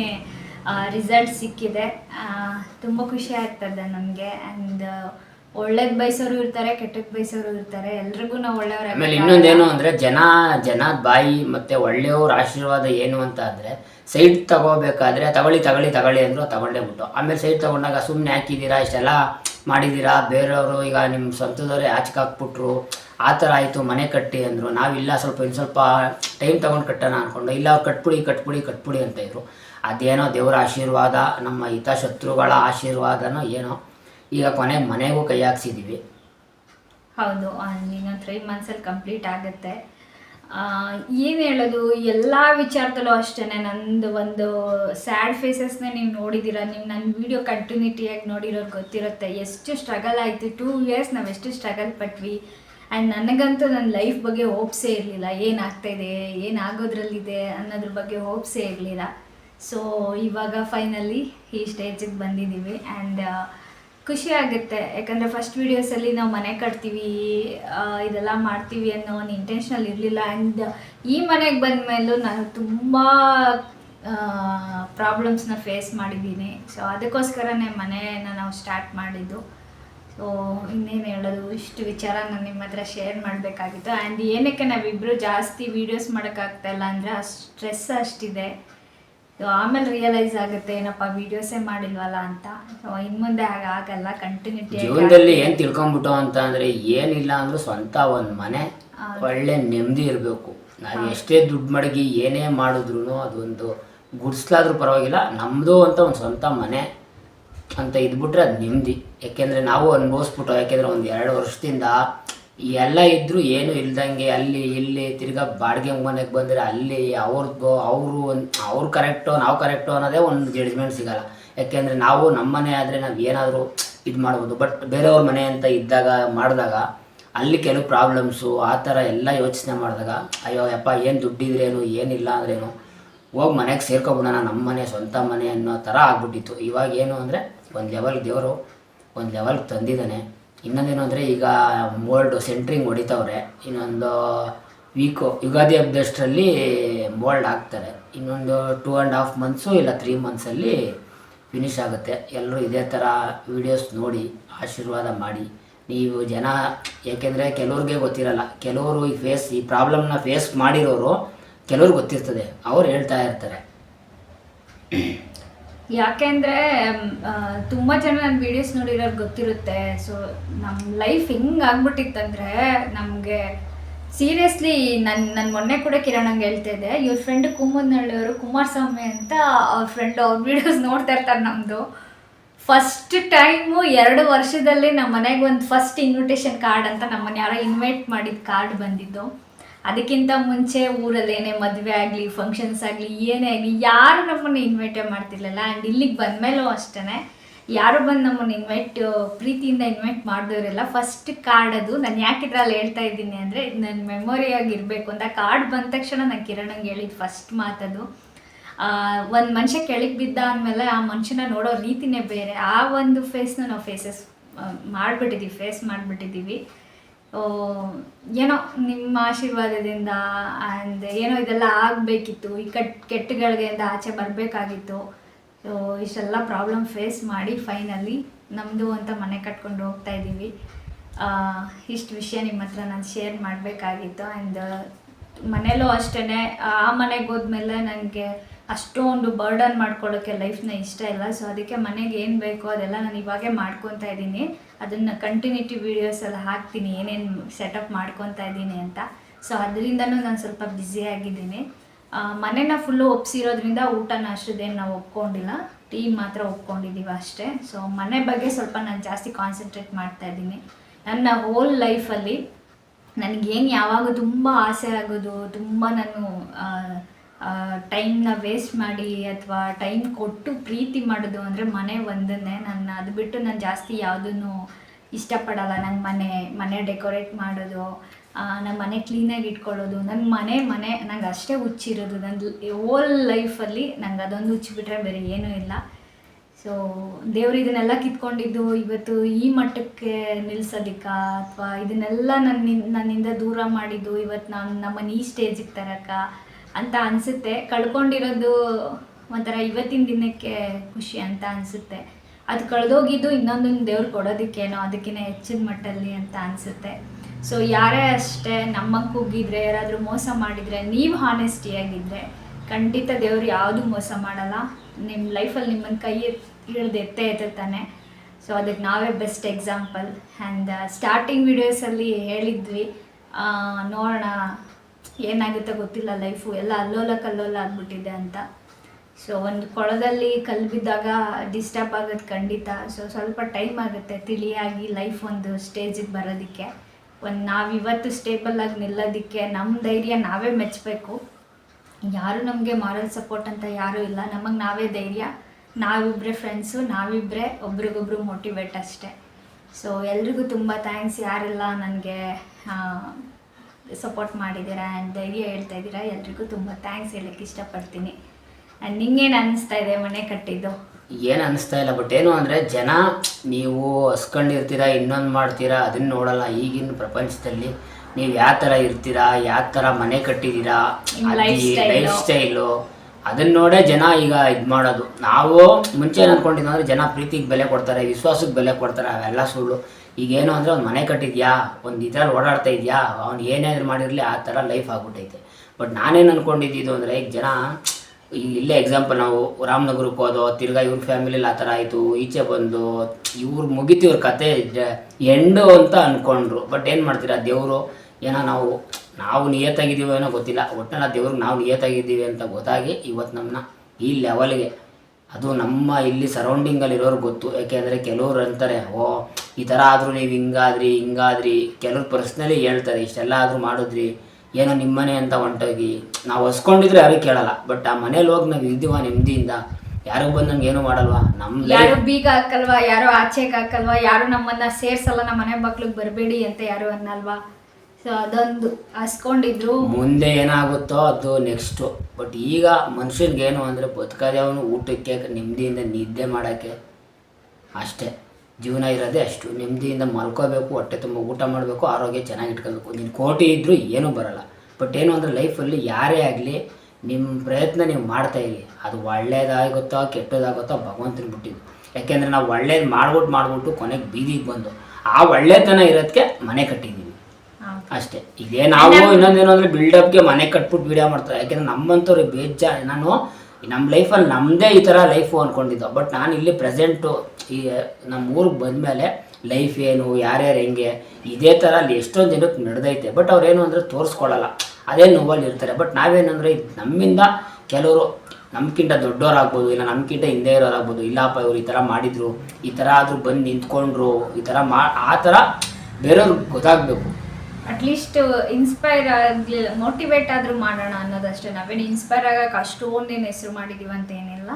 ರಿಸಲ್ಟ್ ಸಿಕ್ಕಿದೆ. ತುಂಬ ಖುಷಿ ಆಗ್ತದೆ ನಮಗೆ ಆ್ಯಂಡ್ ಒಳ್ಳೇದು ಬಯಸೋರು ಇರ್ತಾರೆ ಕೆಟ್ಟಕ್ಕೆ ಬಯಸೋರು ಇರ್ತಾರೆ. ಎಲ್ರಿಗೂ ನಾವು ಒಳ್ಳೆಯವ್ರ ಆಮೇಲೆ ಇನ್ನೊಂದೇನು ಅಂದರೆ, ಜನ, ಜನದ ಬಾಯಿ ಮತ್ತು ಒಳ್ಳೆಯವ್ರ ಆಶೀರ್ವಾದ ಏನು ಅಂತ ಅಂದರೆ ಸೈಟ್ ತಗೋಬೇಕಾದ್ರೆ ತಗೊಳ್ಳಿ ತಗೊಳ್ಳಿ ತಗೊಳ್ಳಿ ಅಂದರು ತಗೊಂಡೇ ಬಿಟ್ಟು. ಆಮೇಲೆ ಸೈಟ್ ತಗೊಂಡಾಗ ಸುಮ್ಮನೆ ಹಾಕಿದ್ದೀರಾ ಇಷ್ಟೆಲ್ಲ ಮಾಡಿದ್ದೀರಾ ಬೇರೆಯವರು ಈಗ ನಿಮ್ಮ ಸ್ವಂತದವರೇ ಆಚೆಗೆ ಹಾಕ್ಬಿಟ್ರು. ಆ ಥರ ಆಯಿತು, ಮನೆ ಕಟ್ಟಿ ಅಂದರು. ನಾವಿಲ್ಲ ಸ್ವಲ್ಪ ಇನ್ನು ಸ್ವಲ್ಪ ಟೈಮ್ ತೊಗೊಂಡು ಕಟ್ಟೋಣ ಅಂದ್ಕೊಂಡು ಇಲ್ಲ ಅವ್ರು ಕಟ್ಬಿಡಿ ಕಟ್ಬಿಡಿ ಕಟ್ಬಿಡಿ ಅಂತ ಇದ್ರು. ಅದೇನೋ ದೇವರ ಆಶೀರ್ವಾದ, ನಮ್ಮ ಹಿತಶತ್ರುಗಳ ಆಶೀರ್ವಾದನೋ ಏನೋ. ಈಗ ಕೊನೆಗೆ ಮನೆಗೂ ಕೈ ಹಾಕ್ಸಿದ್ದೀವಿ ಹೌದು ಇನ್ನೊಂದು ತ್ರೀ ಮಂತ್ಸಲ್ಲಿ ಕಂಪ್ಲೀಟ್ ಆಗುತ್ತೆ. ಏನು ಹೇಳೋದು? ಎಲ್ಲ ವಿಚಾರದಲ್ಲೂ ಅಷ್ಟೇ ನಂದು ಒಂದು ಸ್ಯಾಡ್ ಫೇಸಸ್ನ ನೀವು ನೋಡಿದ್ದೀರ ನೀವು ನನ್ನ ವಿಡಿಯೋ ಕಂಟಿನ್ಯೂಟಿಯಾಗಿ ನೋಡಿರೋರು ಗೊತ್ತಿರುತ್ತೆ. ಎಷ್ಟು ಸ್ಟ್ರಗಲ್ ಆಯಿತು? ಟೂ ಇಯರ್ಸ್ ನಾವು ಎಷ್ಟು ಸ್ಟ್ರಗಲ್ ಪಟ್ವಿ? ಆ್ಯಂಡ್ ನನಗಂತೂ ನನ್ನ ಲೈಫ್ ಬಗ್ಗೆ ಹೋಪ್ಸೇ ಇರಲಿಲ್ಲ. ಏನಾಗ್ತಾಯಿದೆ ಏನಾಗೋದ್ರಲ್ಲಿದೆ ಅನ್ನೋದ್ರ ಬಗ್ಗೆ ಹೋಪ್ಸೇ ಇರಲಿಲ್ಲ. ಸೊ ಇವಾಗ ಫೈನಲಿ ಈ ಸ್ಟೇಜಿಗೆ ಬಂದಿದ್ದೀವಿ ಆ್ಯಂಡ್ ಖುಷಿ ಆಗುತ್ತೆ ಯಾಕಂದರೆ ಫಸ್ಟ್ ವೀಡಿಯೋಸಲ್ಲಿ ನಾವು ಮನೆ ಕಟ್ತೀವಿ ಇದೆಲ್ಲ ಮಾಡ್ತೀವಿ ಅನ್ನೋ ಒಂದು ಇಂಟೆನ್ಷನಲ್ ಇರಲಿಲ್ಲ. ಆ್ಯಂಡ್ ಈ ಮನೆಗೆ ಬಂದ ಮೇಲೂ ನಾನು ತುಂಬ ಪ್ರಾಬ್ಲಮ್ಸ್ನ ಫೇಸ್ ಮಾಡಿದ್ದೀನಿ. ಸೊ ಅದಕ್ಕೋಸ್ಕರನೇ ಮನೆನ ನಾವು ಸ್ಟಾರ್ಟ್ ಮಾಡಿದ್ದು. ಸೊ ಇನ್ನೇನು ಹೇಳೋದು? ಇಷ್ಟು ವಿಚಾರ ನಾನು ನಿಮ್ಮ ಹತ್ರ ಶೇರ್ ಮಾಡಬೇಕಾಗಿತ್ತು. ಆ್ಯಂಡ್ ಏನಕ್ಕೆ ನಾವಿಬ್ಬರು ಜಾಸ್ತಿ ವೀಡಿಯೋಸ್ ಮಾಡೋಕ್ಕಾಗ್ತಾ ಇಲ್ಲ ಅಂದರೆ ಅಷ್ಟು ಸ್ಟ್ರೆಸ್ ಅಷ್ಟಿದೆ. ಆಮೇಲೆ ರಿಯಲೈಸ್ ಆಗುತ್ತೆ ಏನಪ್ಪ ವಿಡಿಯೋಸೇ ಮಾಡಿಲ್ವಲ್ಲ ಅಂತ. ಇನ್ ಮುಂದೆ ಹಾಗೆ ಆಗಲ್ಲ ಕಂಟಿನ್ಯೂಟಿ ಜೀವನದಲ್ಲಿ ಏನ್ ತಿಳ್ಕೊಂಡ್ಬಿಟ್ಟು ಅಂತ ಅಂದ್ರೆ ಏನಿಲ್ಲ ಅಂದ್ರೆ ಸ್ವಂತ ಒಂದ್ ಮನೆ ಒಳ್ಳೆ ನೆಮ್ಮದಿ ಇರಬೇಕು. ನಾವು ಎಷ್ಟೇ ದುಡ್ಡು ಮಡಗಿ ಏನೇ ಮಾಡಿದ್ರು ಅದೊಂದು ಗುಡ್ಸ್ಲಾದ್ರೂ ಪರವಾಗಿಲ್ಲ ನಮ್ಮದು ಅಂತ ಒಂದು ಸ್ವಂತ ಮನೆ ಅಂತ ಇದ್ಬಿಟ್ರೆ ಅದು ನೆಮ್ಮದಿ. ಯಾಕೆಂದರೆ ನಾವು ಅನುಭವಿಸ್ಬಿಟ್ಟು ಯಾಕೆಂದರೆ ಒಂದು ಎರಡು ವರ್ಷದಿಂದ ಎಲ್ಲ ಇದ್ದರೂ ಏನು ಇಲ್ದಂಗೆ ಅಲ್ಲಿ ಇಲ್ಲಿ ತಿರ್ಗಾ ಬಾಡಿಗೆ ಮನೆಗೆ ಬಂದರೆ ಅಲ್ಲಿ ಅವ್ರದ್ದು ಅವರು ಒಂದು, ಅವ್ರು ಕರೆಕ್ಟು ನಾವು ಕರೆಕ್ಟು ಅನ್ನೋದೇ ಒಂದು ಜಡ್ಜ್ಮೆಂಟ್ ಸಿಗಲ್ಲ. ಯಾಕೆಂದರೆ ನಾವು ನಮ್ಮ ಮನೆ ಆದರೆ ನಾವು ಏನಾದರೂ ಇದು ಮಾಡ್ಬೋದು. ಬಟ್ ಬೇರೆಯವ್ರ ಮನೆ ಅಂತ ಇದ್ದಾಗ, ಮಾಡಿದಾಗ ಅಲ್ಲಿ ಕೆಲವು ಪ್ರಾಬ್ಲಮ್ಸು ಆ ಥರ ಎಲ್ಲ ಯೋಚನೆ ಮಾಡಿದಾಗ, ಅಯ್ಯೋ ಯಪ್ಪ, ಏನು ದುಡ್ಡಿದ್ರೇನು, ಏನಿಲ್ಲ ಅಂದ್ರೇನು, ಹೋಗಿ ಮನೆಗೆ ಸೇರ್ಕೊಬಿಡೋಣ ನಮ್ಮ ಮನೆ, ಸ್ವಂತ ಮನೆ ಅನ್ನೋ ಥರ ಆಗ್ಬಿಟ್ಟಿತ್ತು. ಇವಾಗ ಏನು ಅಂದರೆ ಒಂದು ಲೆವೆಲ್ ದೇವರು ಒಂದು ಲೆವೆಲ್ಗೆ ತಂದಿದ್ದಾನೆ. ಇನ್ನೊಂದೇನು ಅಂದರೆ ಈಗ ಮೋಲ್ಡು ಸೆಂಟ್ರಿಂಗ್ ಹೊಡಿತವ್ರೆ. ಇನ್ನೊಂದು ವೀಕು ಯುಗಾದಿ ಹಬ್ಬದಷ್ಟರಲ್ಲಿ ಮೋಲ್ಡ್ ಹಾಕ್ತಾರೆ ಇನ್ನೊಂದು ಟೂ ಆ್ಯಂಡ್ ಹಾಫ್ ಮಂತ್ಸು ಇಲ್ಲ ತ್ರೀ ಮಂತ್ಸಲ್ಲಿ ಫಿನಿಶ್ ಆಗುತ್ತೆ. ಎಲ್ಲರೂ ಇದೇ ಥರ ವೀಡಿಯೋಸ್ ನೋಡಿ ಆಶೀರ್ವಾದ ಮಾಡಿ. ನೀವು ಜನ ಏಕೆಂದರೆ ಕೆಲವ್ರಿಗೆ ಗೊತ್ತಿರಲ್ಲ. ಕೆಲವರು ಈ ಫೇಸ್ ಈ ಪ್ರಾಬ್ಲಮ್ನ ಫೇಸ್ ಮಾಡಿರೋರು ಕೆಲವ್ರಿಗೆ ಗೊತ್ತಿರ್ತದೆ. ಅವ್ರು ಹೇಳ್ತಾ ಇರ್ತಾರೆ. ಯಾಕೆಂದರೆ ತುಂಬ ಜನ ನನ್ನ ವಿಡಿಯೋಸ್ ನೋಡಿರೋರು ಗೊತ್ತಿರುತ್ತೆ. ಸೊ ನಮ್ಮ ಲೈಫ್ ಹಿಂಗೆ ಆಗ್ಬಿಟ್ಟಿತ್ತಂದರೆ ನಮಗೆ ಸೀರಿಯಸ್ಲಿ ನನ್ನ ನನ್ನ ಮೊನ್ನೆ ಕೂಡ ಕಿರಣಂಗೆ ಹೇಳ್ತಾ ಇದ್ದೆ, ಇವ್ರ ಫ್ರೆಂಡ್ ಕುಮ್ಮನಹಳ್ಳಿಯವರು ಕುಮಾರಸ್ವಾಮಿ ಅಂತ ಅವ್ರ ಫ್ರೆಂಡ್ ಅವ್ರ ವೀಡಿಯೋಸ್ ನೋಡ್ತಾ ಇರ್ತಾರೆ ನಮ್ಮದು ಫಸ್ಟ್ ಟೈಮು ಎರಡು ವರ್ಷದಲ್ಲಿ ನಮ್ಮ ಮನೆಗೆ ಒಂದು ಫಸ್ಟ್ ಇನ್ವಿಟೇಷನ್ ಕಾರ್ಡ್ ಅಂತ ನಮ್ಮನ್ನ ಯಾರೋ ಇನ್ವೈಟ್ ಮಾಡಿದ ಕಾರ್ಡ್ ಬಂದಿದ್ದು. ಅದಕ್ಕಿಂತ ಮುಂಚೆ ಊರಲ್ಲಿ ಏನೇ ಮದುವೆ ಆಗಲಿ ಫಂಕ್ಷನ್ಸ್ ಆಗಲಿ, ಏನೇ ಆಗಲಿ, ಯಾರು ನಮ್ಮನ್ನು ಇನ್ವೈಟೇ ಮಾಡ್ತಿರ್ಲಿಲ್ಲ. ಆ್ಯಂಡ್ ಇಲ್ಲಿಗೆ ಬಂದಮೇಲೂ ಅಷ್ಟೇ ಯಾರು ಬಂದು ನಮ್ಮನ್ನು ಇನ್ವೈಟ್ ಪ್ರೀತಿಯಿಂದ ಇನ್ವೈಟ್ ಮಾಡಿದವರೆಲ್ಲ ಫಸ್ಟ್ ಕಾರ್ಡ್ ಅದು. ನಾನು ಯಾಕೆ ಇದ್ರಲ್ಲಿ ಹೇಳ್ತಾ ಇದ್ದೀನಿ ಅಂದರೆ ನನ್ನ ಮೆಮೊರಿಯಾಗಿ ಇರಬೇಕು ಅಂತ ಕಾರ್ಡ್ ಬಂದ ತಕ್ಷಣ ನಾನು ಕಿರಣಂಗೆ ಹೇಳಿದ್ದು ಫಸ್ಟ್ ಮಾತದು. ಒಂದು ಮನುಷ್ಯ ಕೆಳಗೆ ಬಿದ್ದ ಅಂದಮೇಲೆ ಆ ಮನುಷ್ಯನ ನೋಡೋ ರೀತಿನೇ ಬೇರೆ. ಆ ಒಂದು ಫೇಸ್ನ ನಾವು ಫೇಸಸ್ ಮಾಡಿಬಿಟ್ಟಿದ್ದೀವಿ ಫೇಸ್ ಮಾಡಿಬಿಟ್ಟಿದ್ದೀವಿ ಏನೋ ನಿಮ್ಮ ಆಶೀರ್ವಾದದಿಂದ ಆ್ಯಂಡ್ ಏನೋ ಇದೆಲ್ಲ ಆಗಬೇಕಿತ್ತು, ಈ ಕಟ್ ಕೆಟ್ಟಗಳಿಗೆಯಿಂದ ಆಚೆ ಬರಬೇಕಾಗಿತ್ತು. ಇಷ್ಟೆಲ್ಲ ಪ್ರಾಬ್ಲಮ್ ಫೇಸ್ ಮಾಡಿ ಫೈನಲಿ ನಮ್ಮದು ಅಂತ ಮನೆ ಕಟ್ಕೊಂಡು ಹೋಗ್ತಾ ಇದ್ದೀವಿ. ಇಷ್ಟು ವಿಷಯ ನಿಮ್ಮ ಹತ್ರ ನಾನು ಶೇರ್ ಮಾಡಬೇಕಾಗಿತ್ತು ಆ್ಯಂಡ್ ಮನೇಲೂ ಅಷ್ಟೇ ಆ ಮನೆಗೆ ಹೋದ್ಮೇಲೆ ನನಗೆ ಅಷ್ಟೊಂದು ಬರ್ಡನ್ ಮಾಡ್ಕೊಳ್ಳೋಕ್ಕೆ ಲೈಫ್ನ ಇಷ್ಟ ಇಲ್ಲ. ಸೊ ಅದಕ್ಕೆ ಮನೆಗೆ ಏನು ಬೇಕೋ ಅದೆಲ್ಲ ನಾನು ಇವಾಗೇ ಮಾಡ್ಕೊತಾ ಇದ್ದೀನಿ. ಅದನ್ನು ಕಂಟಿನ್ಯೂಟಿ ವಿಡಿಯೋಸ್ ಎಲ್ಲ ಹಾಕ್ತೀನಿ, ಏನೇನು ಸೆಟಪ್ ಮಾಡ್ಕೊತಾ ಇದ್ದೀನಿ ಅಂತ. ಸೊ ಅದರಿಂದನೂ ನಾನು ಸ್ವಲ್ಪ ಬ್ಯುಸಿ ಆಗಿದ್ದೀನಿ. ಮನೇನ ಫುಲ್ಲು ಒಪ್ಸಿರೋದ್ರಿಂದ ಊಟನ ಅಷ್ಟದೇನು ನಾವು ಒಪ್ಕೊಂಡಿಲ್ಲ. ಟೀ ಮಾತ್ರ ಒಪ್ಕೊಂಡಿದ್ದೀವಿ ಅಷ್ಟೇ. ಸೊ ಮನೆ ಬಗ್ಗೆ ಸ್ವಲ್ಪ ನಾನು ಜಾಸ್ತಿ ಕಾನ್ಸಂಟ್ರೇಟ್ ಮಾಡ್ತಾ ಇದ್ದೀನಿ. ನನ್ನ ಹೋಲ್ ಲೈಫಲ್ಲಿ ನನಗೇನು ಯಾವಾಗ ತುಂಬ ಆಸೆ ಆಗೋದು, ತುಂಬ ನಾನು ಟೈಮ್ನ ವೇಸ್ಟ್ ಮಾಡಿ ಅಥವಾ ಟೈಮ್ ಕೊಟ್ಟು ಪ್ರೀತಿ ಮಾಡೋದು ಅಂದರೆ ಮನೆ ಒಂದನ್ನೇ. ನನ್ನ ಅದು ಬಿಟ್ಟು ನಾನು ಜಾಸ್ತಿ ಯಾವುದನ್ನು ಇಷ್ಟಪಡಲ್ಲ. ನನ್ನ ಮನೆ ಮನೆ ಡೆಕೋರೇಟ್ ಮಾಡೋದು ನಮ್ಮ ಮನೆ ಕ್ಲೀನಾಗಿ ಇಟ್ಕೊಳ್ಳೋದು ನನ್ನ ಮನೆ ಮನೆ, ನಂಗೆ ಅಷ್ಟೇ ಹುಚ್ಚಿರೋದು ನನ್ನ ಓಲ್ ಲೈಫಲ್ಲಿ ನಂಗೆ ಅದೊಂದು ಹುಚ್ಚು ಬಿಟ್ಟರೆ ಬೇರೆ ಏನೂ ಇಲ್ಲ. ಸೊ ದೇವ್ರು ಇದನ್ನೆಲ್ಲ ಕಿತ್ಕೊಂಡಿದ್ದು ಇವತ್ತು ಈ ಮಟ್ಟಕ್ಕೆ ನಿಲ್ಸೋದಿಕ್ಕ? ಅಥವಾ ಇದನ್ನೆಲ್ಲ ನನ್ನ ನನ್ನಿಂದ ದೂರ ಮಾಡಿದ್ದು ಇವತ್ತು ನಾನು ನಮ್ಮನ್ನು ಈ ಸ್ಟೇಜಿಗೆ ತರಕ? ಅಂತ ಅನಿಸುತ್ತೆ. ಕಳ್ಕೊಂಡಿರೋದು ಒಂಥರ ಇವತ್ತಿನ ದಿನಕ್ಕೆ ಖುಷಿ ಅಂತ ಅನಿಸುತ್ತೆ. ಅದು ಕಳೆದೋಗಿದ್ದು ಇನ್ನೊಂದೊಂದು ದೇವ್ರು ಕೊಡೋದಕ್ಕೇನೋ ಅದಕ್ಕಿಂತ ಹೆಚ್ಚಿನ ಮಟ್ಟಲ್ಲಿ ಅಂತ ಅನಿಸುತ್ತೆ. ಸೊ ಯಾರೇ ಅಷ್ಟೇ ನಮ್ಮ ಕುಗ್ಗಿದ್ರೆ ಯಾರಾದರೂ ಮೋಸ ಮಾಡಿದರೆ, ನೀವು ಹಾನೆಸ್ಟಿಯಾಗಿದ್ದರೆ ಖಂಡಿತ ದೇವ್ರು ಯಾವುದು ಮೋಸ ಮಾಡಲ್ಲ. ನಿಮ್ಮ ಲೈಫಲ್ಲಿ ನಿಮ್ಮನ್ನು ಕೈ ಹಿಡಿದು ಎತ್ತೇ ಎತ್ತಾನೆ ಸೊ ಅದಕ್ಕೆ ನಾವೇ ಬೆಸ್ಟ್ ಎಕ್ಸಾಂಪಲ್ ಆ್ಯಂಡ್ ಸ್ಟಾರ್ಟಿಂಗ್ ವೀಡಿಯೋಸಲ್ಲಿ ಹೇಳಿದ್ವಿ. ನೋಡೋಣ. ಏನಾಗುತ್ತೆ ಗೊತ್ತಿಲ್ಲ ಲೈಫು ಎಲ್ಲ ಅಲ್ಲೋಲ ಕಲ್ಲೋಲ ಆಗ್ಬಿಟ್ಟಿದೆ ಅಂತ. ಸೊ ಒಂದು ಕೊಳದಲ್ಲಿ ಕಲ್ಲು ಬಿದ್ದಾಗ ಡಿಸ್ಟರ್ಬ್ ಆಗೋದು ಖಂಡಿತ. ಸೊ ಸ್ವಲ್ಪ ಟೈಮ್ ಆಗುತ್ತೆ ತಿಳಿಯಾಗಿ ಲೈಫ್ ಒಂದು ಸ್ಟೇಜಿಗೆ ಬರೋದಕ್ಕೆ. ಒಂದು ನಾವಿವತ್ತು ಸ್ಟೇಬಲ್ ಆಗಿ ನಿಲ್ಲೋದಕ್ಕೆ ನಮ್ಮ ಧೈರ್ಯ ನಾವೇ ಮೆಚ್ಚಬೇಕು ಯಾರು ನಮಗೆ ಮಾರಲ್ ಸಪೋರ್ಟ್ ಅಂತ ಯಾರೂ ಇಲ್ಲ. ನಮಗೆ ನಾವೇ ಧೈರ್ಯ. ನಾವಿಬ್ಬರೇ ಫ್ರೆಂಡ್ಸು ನಾವಿಬ್ಬರೇ ಒಬ್ರಿಗೊಬ್ರು ಮೋಟಿವೇಟ್ ಅಷ್ಟೇ. ಸೊ ಎಲ್ರಿಗೂ ತುಂಬ ಥ್ಯಾಂಕ್ಸ್ ಯಾರೆಲ್ಲ ನನಗೆ ಸಪೋರ್ಟ್ ಮಾಡಿದ್ದೀರಾ ಆ್ಯಂಡ್ ಧೈರ್ಯ ಹೇಳ್ತಾ ಇದ್ದೀರಾ ಎಲ್ರಿಗೂ ತುಂಬ ಥ್ಯಾಂಕ್ಸ್ ಹೇಳಕ್ಕೆ ಇಷ್ಟಪಡ್ತೀನಿ. ಆ್ಯಂಡ್ ನಿಂಗೇನು ಅನ್ನಿಸ್ತಾ ಇದೆ ಮನೆ ಕಟ್ಟಿದ್ದು? ಏನು ಅನಿಸ್ತಾ ಇಲ್ಲ ಬಟ್ ಏನು ಅಂದರೆ ಜನ ನೀವು ಹಸ್ಕೊಂಡಿರ್ತೀರಾ ಇನ್ನೊಂದು ಮಾಡ್ತೀರಾ ಅದನ್ನು ನೋಡಲ್ಲ. ಈಗಿನ ಪ್ರಪಂಚದಲ್ಲಿ ನೀವು ಯಾವ ಥರ ಇರ್ತೀರಾ ಯಾವ ಥರ ಮನೆ ಕಟ್ಟಿದ್ದೀರಾ ಲೈಫ್ ಸ್ಟೈಲು ಅದನ್ನ ನೋಡೇ ಜನ ಈಗ ಇದು ಮಾಡೋದು. ನಾವು ಮುಂಚೆ ಏನು ಅಂದ್ಕೊಂಡಿದ್ದು ಅಂದರೆ ಜನ ಪ್ರೀತಿಗೆ ಬೆಲೆ ಕೊಡ್ತಾರೆ ವಿಶ್ವಾಸಕ್ಕೆ ಬೆಲೆ ಕೊಡ್ತಾರೆ ಅವೆಲ್ಲ ಸುಳ್ಳು. ಈಗೇನು ಅಂದರೆ ಒಂದು ಮನೆ ಕಟ್ಟಿದ್ಯಾ? ಒಂದು ಇದ್ರಲ್ಲಿ ಓಡಾಡ್ತಾ ಇದೆಯಾ? ಅವ್ನು ಏನೇನು ಮಾಡಿರಲಿ ಆ ಥರ ಲೈಫ್ ಆಗ್ಬಿಟ್ಟೈತೆ. ಬಟ್ ನಾನೇನು ಅಂದ್ಕೊಂಡಿದ್ದು ಅಂದರೆ, ಈಗ ಜನ ಇಲ್ಲೇ ಎಕ್ಸಾಂಪಲ್ ನಾವು ರಾಮನಗರಕ್ಕೆ ಹೋದೋ, ತಿರ್ಗಾ ಇವ್ರ ಫ್ಯಾಮಿಲಿಲಿ ಆ ಥರ ಆಯಿತು, ಈಚೆ ಬಂದು, ಇವ್ರು ಮುಗೀತು ಇವ್ರ ಕತೆ ಎಂಡು ಅಂತ ಅಂದ್ಕೊಂಡ್ರು ಬಟ್ ಏನು ಮಾಡ್ತೀರಾ? ದೇವರು, ಏನೋ ನಾವು ನಾವು ನಿಯತ್ತಾಗಿದ್ದೀವೋ ಏನೋ ಗೊತ್ತಿಲ್ಲ. ಒಟ್ಟಿನಲ್ಲಿ ಆ ದೇವ್ರಿಗೆ ನಾವು ನಿಯತ್ತಾಗಿದ್ದೀವಿ ಅಂತ ಗೊತ್ತಾಗಿ ಇವತ್ತು ನಮ್ಮನ್ನ ಈ ಲೆವೆಲ್ಗೆ ಅದು ನಮ್ಮ ಇಲ್ಲಿ ಸರೌಂಡಿಂಗಲ್ಲಿ ಇರೋರು ಗೊತ್ತು. ಯಾಕೆಂದರೆ ಕೆಲವ್ರು ಅಂತಾರೆ, ಓ ಈ ಥರ ಆದರೂ ನೀವು ಹಿಂಗಾದ್ರಿ ಹಿಂಗಾದ್ರಿ ಕೆಲವ್ರು ಪರ್ಸ್ನಲಿ ಹೇಳ್ತಾರೆ ಇಷ್ಟೆಲ್ಲ ಆದರೂ ಮಾಡಿದ್ರಿ ಏನೋ ನಿಮ್ಮನೆ ಅಂತ ಹೊಂಟೋಗಿ. ನಾವು ಹೊಸ್ಕೊಂಡಿದ್ರೆ ಯಾರು ಕೇಳಲ್ಲ ಬಟ್ ಆ ಮನೇಲಿ ಹೋಗಿ ನಾವು ಇದ್ದೀವ ನೆಮ್ಮದಿಯಿಂದ ಯಾರಿಗೂ ಬಂದು ನಮ್ಗೆ ಏನೂ ಮಾಡಲ್ವಾ? ನಮ್ಮ ಯಾರು ಬೀಗ ಹಾಕಲ್ವಾ ಯಾರು ಆಚೆಗೆ ಹಾಕಲ್ವಾ ಯಾರು ನಮ್ಮನ್ನ ಸೇರ್ಸಲ್ಲ ನಮ್ಮ ಮನೆ ಮಕ್ಳಿಗೆ ಬರಬೇಡಿ ಅಂತ ಯಾರು ಅನ್ನಲ್ವಾ? ಸೊ ಅದೊಂದು ಹಸ್ಕೊಂಡಿದ್ರು ಮುಂದೆ ಏನಾಗುತ್ತೋ ಅದು ನೆಕ್ಸ್ಟು ಬಟ್ ಈಗ ಮನುಷ್ಯನಿಗೆ ಏನು ಅಂದರೆ ಬದುಕದೇ ಅವನು ಊಟಕ್ಕೆ ನೆಮ್ಮದಿಯಿಂದ ನಿದ್ದೆ ಮಾಡೋಕ್ಕೆ ಅಷ್ಟೇ. ಜೀವನ ಇರೋದೇ ಅಷ್ಟು. ನೆಮ್ಮದಿಯಿಂದ ಮಲ್ಕೋಬೇಕು ಹೊಟ್ಟೆ ತುಂಬ ಊಟ ಮಾಡಬೇಕು ಆರೋಗ್ಯ ಚೆನ್ನಾಗಿ ಇಟ್ಕೋಬೇಕು ನೀನು ಕೋಟಿ ಇದ್ದರೂ ಏನೂ ಬರಲ್ಲ. ಬಟ್ ಏನು ಅಂದರೆ ಲೈಫಲ್ಲಿ ಯಾರೇ ಆಗಲಿ ನಿಮ್ಮ ಪ್ರಯತ್ನ ನೀವು ಮಾಡ್ತಾ ಇರಿ. ಅದು ಒಳ್ಳೇದಾಗುತ್ತೋ ಕೆಟ್ಟದಾಗುತ್ತೋ ಭಗವಂತನ ಬಿಟ್ಟಿದ್ದು. ಯಾಕೆಂದರೆ ನಾವು ಒಳ್ಳೇದು ಮಾಡ್ಬಿಟ್ಟು ಮಾಡ್ಬಿಟ್ಟು ಕೊನೆಗೆ ಬೀದಿಗೆ ಬಂದು ಆ ಒಳ್ಳೆತನ ಇರೋದಕ್ಕೆ ಮನೆ ಕಟ್ಟಿದ್ದೀವಿ. ಅಷ್ಟೇ. ಇದೇ ನಾವು ಇನ್ನೊಂದೇನು ಅಂದರೆ ಬಿಲ್ಡಪ್ಗೆ ಮನೆ ಕಟ್ಬಿಟ್ಟು ವಿಡಿಯೋ ಮಾಡ್ತಾರೆ. ಯಾಕೆಂದ್ರೆ ನಮ್ಮಂಥವ್ರಿಗೆ ಬೇಜಾರು ನಾನು ನಮ್ಮ ಲೈಫಲ್ಲಿ ನಮ್ಮದೇ ಈ ಥರ ಲೈಫು ಅಂದ್ಕೊಂಡಿದ್ದು ಬಟ್ ನಾನು ಇಲ್ಲಿ ಪ್ರೆಸೆಂಟು ಈ ನಮ್ಮ ಊರಿಗೆ ಬಂದಮೇಲೆ ಲೈಫ್ ಏನು, ಯಾರ್ಯಾರು ಹೆಂಗೆ, ಇದೇ ಥರ ಅಲ್ಲಿ ಎಷ್ಟೊಂದು ಜನಕ್ಕೆ ನಡೆದೈತೆ. ಬಟ್ ಅವ್ರೇನು ಅಂದರೆ ತೋರಿಸ್ಕೊಳ್ಳಲ್ಲ ಅದೇ ನೋವಲ್ಲಿ ಇರ್ತಾರೆ. ಬಟ್ ನಾವೇನಂದರೆ ನಮ್ಮಿಂದ ಕೆಲವರು ನಮ್ಗಿಂತ ದೊಡ್ಡವರಾಗ್ಬೋದು ಇಲ್ಲ ನಮ್ಗಿಂತ ಹಿಂದೆ ಇರೋರಾಗ್ಬೋದು ಇಲ್ಲಪ್ಪ ಇವರು ಈ ಥರ ಮಾಡಿದರು, ಈ ಥರ ಆದರೂ ಬಂದು ನಿಂತ್ಕೊಂಡ್ರು, ಈ ಥರ ಮಾ, ಆ ಥರ ಬೇರೆಯವ್ರಿಗೆ ಗೊತ್ತಾಗಬೇಕು. ಅಟ್ಲೀಸ್ಟ್ ಇನ್ಸ್ಪೈರ್ ಆಗಲಿ ಮೋಟಿವೇಟ್ ಆದರೂ ಮಾಡೋಣ ಅನ್ನೋದಷ್ಟೇ. ನಾವೇನು ಇನ್ಸ್ಪೈರ್ ಆಗಕ್ಕೆ ಅಷ್ಟೊಂದೇನು ಹೆಸರು ಮಾಡಿದೀವಿ ಅಂತ ಏನಿಲ್ಲ.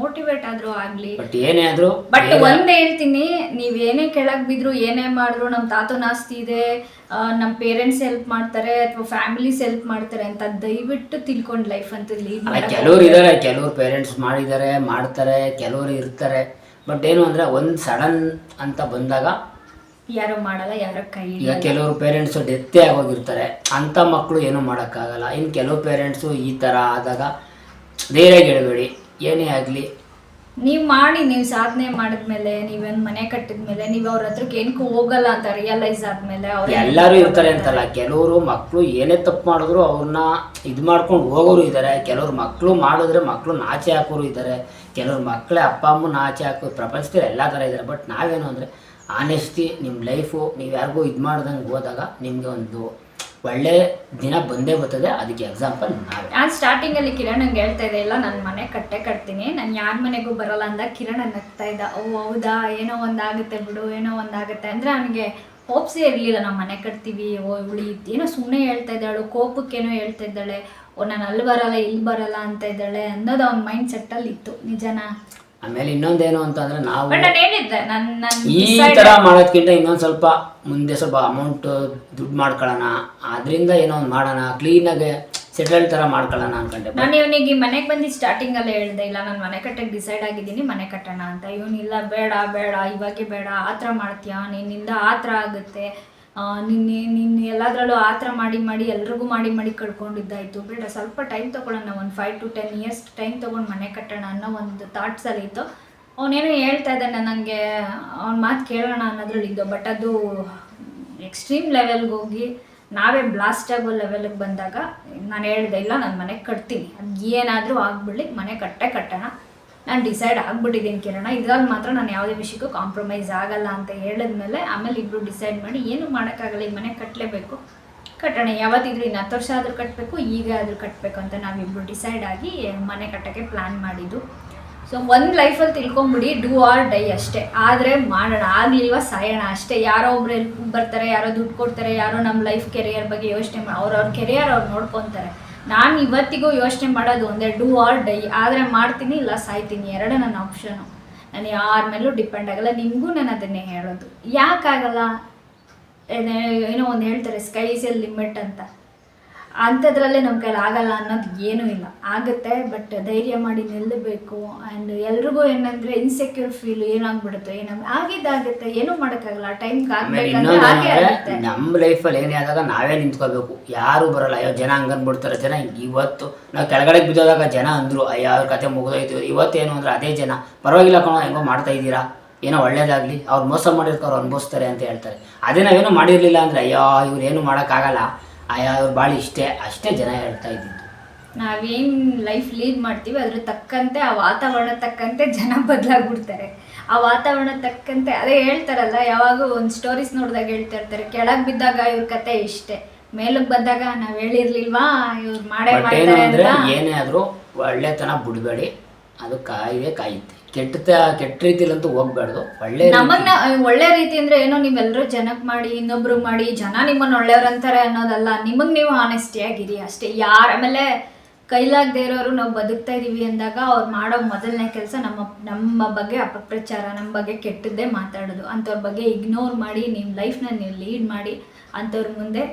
ಮೋಟಿವೇಟ್ ಆದರೂ ಆಗಲಿ. ಬಟ್ ಏನೇ ಆದರೂ ಬಟ್ ಒಂದೇ ಹೇಳ್ತೀನಿ ನೀವು ಏನೇ ಕೆಳಗೆ ಬಿದ್ರು ಏನೇ ಮಾಡಿದ್ರು ನಮ್ಮ ತಾತನ ಆಸ್ತಿ ಇದೆ ನಮ್ಮ ನಮ್ ಪೇರೆಂಟ್ಸ್ ಹೆಲ್ಪ್ ಮಾಡ್ತಾರೆ ಅಥವಾ ಫ್ಯಾಮಿಲೀಸ್ ಹೆಲ್ಪ್ ಮಾಡ್ತಾರೆ ಅಂತ ದಯವಿಟ್ಟು ತಿಳ್ಕೊಂಡು ಲೈಫ್ ಅಂತ ಲೀವ್ ಕೆಲವ್ರು ಇದ್ದಾರೆ ಕೆಲವ್ರು ಪೇರೆಂಟ್ಸ್ ಮಾಡಿದ್ದಾರೆ ಮಾಡ್ತಾರೆ ಕೆಲವರು ಇರ್ತಾರೆ. ಬಟ್ ಏನು ಅಂದರೆ ಒಂದು ಸಡನ್ ಅಂತ ಬಂದಾಗ ಯಾರು ಮಾಡಲ್ಲ ಯಾರ ಕೈ ಈಗ. ಕೆಲವರು ಪೇರೆಂಟ್ಸು ಡೆತ್ತೇ ಆಗೋಗಿರ್ತಾರೆ ಅಂಥ ಮಕ್ಕಳು ಏನೂ ಮಾಡೋಕ್ಕಾಗಲ್ಲ. ಇನ್ನು ಕೆಲವು ಪೇರೆಂಟ್ಸು ಈ ಥರ ಆದಾಗ ಧೈರ್ಯ ಗೆಡಬೇಡಿ ಏನೇ ಆಗಲಿ. ನೀವು ಮಾಡಿ ನೀವು ಸಾಧನೆ ಮಾಡಿದ್ಮೇಲೆ ನೀವೇನು ಮನೆ ಕಟ್ಟಿದ್ಮೇಲೆ ನೀವು ಅವ್ರ ಹತ್ರಕ್ಕೆ ಏನಕ್ಕೂ ಹೋಗಲ್ಲ ಅಂತ ರಿಯಲೈಸ್ ಆದ್ಮೇಲೆ ಅವ್ರು ಎಲ್ಲರೂ ಇರ್ತಾರೆ ಅಂತಲ್ಲ. ಕೆಲವರು ಮಕ್ಕಳು ಏನೇ ತಪ್ಪು ಮಾಡಿದ್ರು ಅವ್ರನ್ನ ಇದು ಮಾಡ್ಕೊಂಡು ಹೋಗೋರು ಇದ್ದಾರೆ ಕೆಲವ್ರು ಮಕ್ಕಳು ಮಾಡಿದ್ರೆ ಮಕ್ಕಳು ನಾಚೆ ಹಾಕೋರು ಇದ್ದಾರೆ ಕೆಲವ್ರು ಮಕ್ಕಳೇ ಅಪ್ಪ ಅಮ್ಮನ ಆಚೆ ಹಾಕೋ ಪ್ರಪಂಚದಲ್ಲಿ ಎಲ್ಲ ಥರ ಇದ್ದಾರೆ ಬಟ್ ನಾವೇನು ಅಂದರೆ ಆನೆಸ್ಟಿ ನಿಮ್ಮ ಲೈಫು ನೀವು ಯಾರಿಗೂ ಇದು ಮಾಡ್ದಂಗೆ ಹೋದಾಗ ನಿಮಗೆ ಒಂದು ಒಳ್ಳೆ ದಿನ ಬಂದೇ ಬರ್ತದೆ. ಅದಕ್ಕೆ ಎಕ್ಸಾಂಪಲ್ ನಾವೇ. ನಾನು ಸ್ಟಾರ್ಟಿಂಗಲ್ಲಿ ಕಿರಣ್ ಹಂಗೆ ಹೇಳ್ತಾ ಇದೆ ನಾನು ಮನೆ ಕಟ್ಟೆ ಕಟ್ತೀನಿ. ನಾನು ಯಾರ ಮನೆಗೂ ಬರಲ್ಲ ಅಂದ ಕಿರಣ್ ನಗ್ತಾ ಇದ್ದ. ಓ, ಹೌದಾ? ಏನೋ ಒಂದಾಗುತ್ತೆ ಬಿಡು, ಏನೋ ಒಂದಾಗುತ್ತೆ. ಅಂದರೆ ಅವನಿಗೆ ಹೋಪ್ಸೇ ಇರಲಿಲ್ಲ. ನಾವು ಮನೆ ಕಟ್ತೀವಿ, ಓ ಇವಳು ಏನೋ ಸುಮ್ಮನೆ ಹೇಳ್ತಾ ಇದ್ದಾಳು ಕೋಪಕ್ಕೇನೋ ಹೇಳ್ತಾ ಇದ್ದಾಳೆ. ಓ, ನಾನು ಅಲ್ಲಿ ಬರಲ್ಲ, ಇಲ್ಲಿ ಬರಲ್ಲ ಅಂತ ಇದ್ದಾಳೆ ಅನ್ನೋದು ಅವ್ನ ಮೈಂಡ್ ಸೆಟ್ಟಲ್ಲಿ ಇತ್ತು ನಿಜನಾ? ಆಮೇಲೆ ಇನ್ನೊಂದೇನು ನಾವು ಬಟ್ ನಾನು ಹೇಳಿದ್ದೆ ನನ್ನ ಈ ತರ ಮಾಡೋದ್ಕಿಂತ ಇನ್ನೊಂದು ಸ್ವಲ್ಪ ಮುಂದೆ ಸ್ವಲ್ಪ ಅಮೌಂಟ್ ದುಡ್ಡು ಮಾಡ್ಕೊಳ್ಳೋಣ. ಅದರಿಂದ ಏನೋ ಒಂದು ಮಾಡೋಣ ಕ್ಲೀನಾಗಿ ಸೆಟಲ್ ತರ ಮಾಡ್ಕೊಳ್ಳೋಣ ಅನ್ಕೊಂಡೆ. ನಾನು ಇವನಿಗೆ ಮನೆಗೆ ಬಂದು ಸ್ಟಾರ್ಟಿಂಗ್ ಅಲ್ಲೇ ಹೇಳ್ದೆ ಇಲ್ಲ ನಾನು ಮನೆ ಕಟ್ಟಕ್ಕೆ ಡಿಸೈಡ್ ಆಗಿದ್ದೀನಿ ಮನೆ ಕಟ್ಟೋಣ ಅಂತ. ಇವನು ಇಲ್ಲ ಬೇಡ ಬೇಡ ಇವಾಗೆ ಬೇಡ ಆ ಥರ ಮಾಡ್ತೀಯಾ? ನಿನ್ನಿಂದ ಆ ಥರ ಆಗುತ್ತೆ. ನಿನ್ನೆ, ನಿನ್ನ ಎಲ್ಲದರಲ್ಲೂ ಆ ಥರ ಮಾಡಿ ಮಾಡಿ, ಎಲ್ರಿಗೂ ಮಾಡಿ ಮಾಡಿ ಕಳ್ಕೊಂಡಿದ್ದಾಯ್ತು. ಬೇಡ, ಸ್ವಲ್ಪ ಟೈಮ್ ತೊಗೊಳ್ಳೋಣ, ಒಂದು five to ten years time ತೊಗೊಂಡು ಮನೆ ಕಟ್ಟೋಣ ಅನ್ನೋ ಒಂದು ಥಾಟ್ಸಲ್ಲಿ ಇತ್ತು. ಅವನೇನೋ ಹೇಳ್ತಾ ಇದ್ದಾನೆ ನನಗೆ ಅವ್ನ ಮಾತು ಕೇಳೋಣ ಅನ್ನೋದ್ರಲ್ಲಿದ್ದು ಬಟ್ ಅದು ಎಕ್ಸ್ಟ್ರೀಮ್ ಲೆವೆಲ್ಗೆ ಹೋಗಿ, ನಾವೇ ಬ್ಲಾಸ್ಟ್ ಆಗೋ ಲೆವೆಲ್ಗೆ ಬಂದಾಗ ನಾನು ಹೇಳ್ದೆ, ಇಲ್ಲ, ನಾನು ಮನೆ ಕಟ್ತೀನಿ. ಅದು ಏನಾದರೂ ಆಗ್ಬಿಡ್ಲಿ, ಮನೆ ಕಟ್ಟೆ ಕಟ್ಟೋಣ. ನಾನು ಡಿಸೈಡ್ ಆಗ್ಬಿಟ್ಟಿದ್ದೀನಿ ಕಿರಣ. ಇದ್ರಲ್ಲಿ ಮಾತ್ರ ನಾನು ಯಾವುದೇ ವಿಷಯಕ್ಕೂ ಕಾಂಪ್ರಮೈಸ್ ಆಗಲ್ಲ ಅಂತ ಹೇಳಿದ್ಮೇಲೆ ಆಮೇಲೆ ಇಬ್ಬರು ಡಿಸೈಡ್ ಮಾಡಿ ಏನು ಮಾಡೋಕ್ಕಾಗಲ್ಲ, ಈ ಮನೆ ಕಟ್ಟಲೇಬೇಕು ಕಟ್ಟೋಣ, ಯಾವತ್ತಿದ್ರು ಇನ್ನು ಹತ್ತು ವರ್ಷ ಆದರೂ ಕಟ್ಟಬೇಕು ಈಗ ಆದರೂ ಕಟ್ಟಬೇಕು ಅಂತ ನಾವಿಬ್ಬರು ಡಿಸೈಡ್ ಆಗಿ ಮನೆ ಕಟ್ಟೋಕ್ಕೆ ಪ್ಲ್ಯಾನ್ ಮಾಡಿದ್ದು. ಸೊ ಒಂದು ಲೈಫಲ್ಲಿ ತಿಳ್ಕೊಂಬಿಡಿ ಡೂ ಆರ್ ಡೈ ಅಷ್ಟೇ. ಆದರೆ ಮಾಡೋಣ, ಆಗಲಿಲ್ವ ಸಾಯೋಣ ಅಷ್ಟೇ. ಯಾರೋ ಒಬ್ರು ಬರ್ತಾರೆ, ಯಾರೋ ದುಡ್ಡು ಕೊಡ್ತಾರೆ, ಯಾರೋ ನಮ್ಮ ಲೈಫ್ ಕೆರಿಯರ್ ಬಗ್ಗೆ ಯೋಚನೆ ಮಾಡಿ ಅವ್ರವ್ರ ಕೆರಿಯರ್ ಅವ್ರು ನೋಡ್ಕೊತಾರೆ. ನಾನು ಇವತ್ತಿಗೂ ಯೋಚನೆ ಮಾಡೋದು ಒಂದೇ ಡೂ ಆರ್ ಡೈ ಆದರೆ ಮಾಡ್ತೀನಿ, ಇಲ್ಲ ಸಾಯ್ತೀನಿ. ಎರಡೇ ನನ್ನ ಆಪ್ಷನು ನಾನು ಯಾರ ಮೇಲೂ ಡಿಪೆಂಡ್ ಆಗಲ್ಲ. ನಿಮಗೂ ನಾನು ಅದನ್ನೇ ಹೇಳೋದು. ಯಾಕಾಗಲ್ಲ? ಏನೇ- ಒಂದು ಹೇಳ್ತಾರೆ ಸ್ಕೈ ಇಸ್ ಲಿಮಿಟ್ ಅಂತ. ಅಂಥದ್ರಲ್ಲೇ ನಮ್ಮ ಕೈಲಿ ಆಗಲ್ಲ ಅನ್ನೋದು ಏನೂ ಇಲ್ಲ. ಆಗುತ್ತೆ ಬಟ್ ಧೈರ್ಯ ಮಾಡಿ ನಿಲ್ಲಬೇಕು ಆ್ಯಂಡ್ ಎಲ್ರಿಗೂ ಏನಂದರೆ ಇನ್ಸೆಕ್ಯೂರ್ ಫೀಲ್ ಏನಾಗ್ಬಿಡುತ್ತೆ ಏನೋ ಆಗಿದ್ದಾಗುತ್ತೆ ಏನೂ ಮಾಡೋಕ್ಕಾಗಲ್ಲ. ಟೈಮ್ಗೆ ಟೈಮ್ ಆಗ್ಬೇಕಂದ್ರೆ ಇನ್ನೊಂದು ಹಾಗೆ ಆಗುತ್ತೆ. ನಮ್ಮ ಲೈಫಲ್ಲಿ ಏನೇ ಆದಾಗ ನಾವೇ ನಿಂತ್ಕೋಬೇಕು. ಯಾರು ಬರಲ್ಲ ಅಯ್ಯೋ ಜನ ಹಂಗನ್ಬಿಡ್ತಾರೆ ಜನ ಇವತ್ತು. ನಾವು ಕೆಳಗಡೆ ಬಿದ್ದೋದಾಗ ಜನ ಅಂದ್ರು ಅಯ್ಯೋ ಅವ್ರ ಕತೆ ಮುಗಿದೋಯ್ತು. ಇವತ್ತೇನು ಅಂದ್ರೆ ಅದೇ ಜನ. ಪರವಾಗಿಲ್ಲ ಕಣೋ ಹೆಂಗೋ ಮಾಡ್ತಾ ಇದ್ದೀರಾ? ಏನೋ ಒಳ್ಳೇದಾಗ್ಲಿ. ಅವ್ರು ಮೋಸ ಮಾಡಿರ್ತಾರೆ ಅವ್ರು ಅನುಭವಿಸ್ತಾರೆ ಅಂತ ಹೇಳ್ತಾರೆ. ಅದೇ ನಾವೇನೋ ಮಾಡಿರಲಿಲ್ಲ ಅಂದ್ರೆ ಅಯ್ಯೋ ಇವ್ರು ಏನು ಮಾಡೋಕ್ಕಾಗಲ್ಲ. ಅಯ್ಯೋ ಅವ್ರ ಭಾಳ ಇಷ್ಟೇ ಅಷ್ಟೇ ಜನ ಹೇಳ್ತಾ ಇದ್ದಿದ್ದು. ನಾವೇನು ಲೈಫ್ ಲೀಡ್ ಮಾಡ್ತೀವಿ ಅದ್ರ ತಕ್ಕಂತೆ ಆ ವಾತಾವರಣ ತಕ್ಕಂತೆ ಜನ ಬದಲಾಗ್ಬಿಡ್ತಾರೆ. ಆ ವಾತಾವರಣ ತಕ್ಕಂತೆ ಅದೇ ಹೇಳ್ತಾರಲ್ಲ ಯಾವಾಗ ಒಂದು ಸ್ಟೋರೀಸ್ ನೋಡಿದಾಗ ಹೇಳ್ತಾ ಇರ್ತಾರೆ ಕೆಳಗೆ ಬಿದ್ದಾಗ ಇವ್ರ ಕತೆ ಇಷ್ಟೇ ಮೇಲಕ್ಕೆ ಬಂದಾಗ ನಾವು ಹೇಳಿರ್ಲಿಲ್ವಾ ಇವ್ರು ಮಾಡೇ ಮಾಡ್ತಾರೆ ಏನೇ ಆದರೂ ಒಳ್ಳೆತನ ಬಿಡಬೇಡಿ ಅದು ಕಾಯಿದೆ ಕಾಯುತ್ತೆ. ಕೆಟ್ಟ ಕೆಟ್ಟ ರೀತಿಲಂತೂ ಹೋಗ್ಬಾರ್ದು. ಒಳ್ಳೆ ನಮಗ್ ಒಳ್ಳೆ ರೀತಿ ಅಂದ್ರೆ ಏನೋ ನೀವೆಲ್ಲರೂ ಜನಕ್ ಮಾಡಿ ಇನ್ನೊಬ್ರು ಮಾಡಿ ಜನ ನಿಮ್ಮನ್ನ ಒಳ್ಳೆಯವ್ರಂತಾರೆ ಅನ್ನೋದಲ್ಲ ನಿಮಗ್ ನೀವು ಆನೆಸ್ಟಿ ಆಗಿರಿ ಅಷ್ಟೇ. ಯಾರ ಆಮೇಲೆ ಕೈಲಾಗದೇ ಇರೋರು ನಾವು ಬದುಕ್ತಾ ಇದೀವಿ ಅಂದಾಗ ಅವ್ರು ಮಾಡೋ ಮೊದಲನೇ ಕೆಲಸ ನಮ್ಮ ನಮ್ಮ ಬಗ್ಗೆ ಅಪಪ್ರಚಾರ ನಮ್ಮ ಬಗ್ಗೆ ಕೆಟ್ಟದ್ದೇ ಮಾತಾಡೋದು. ಅಂಥವ್ರ ಬಗ್ಗೆ ಇಗ್ನೋರ್ ಮಾಡಿ ನಿಮ್ಮ ಲೈಫ್ನ ನೀವು ಲೀಡ್ ಮಾಡಿ ಅಂಥವ್ರ ಮುಂದೆ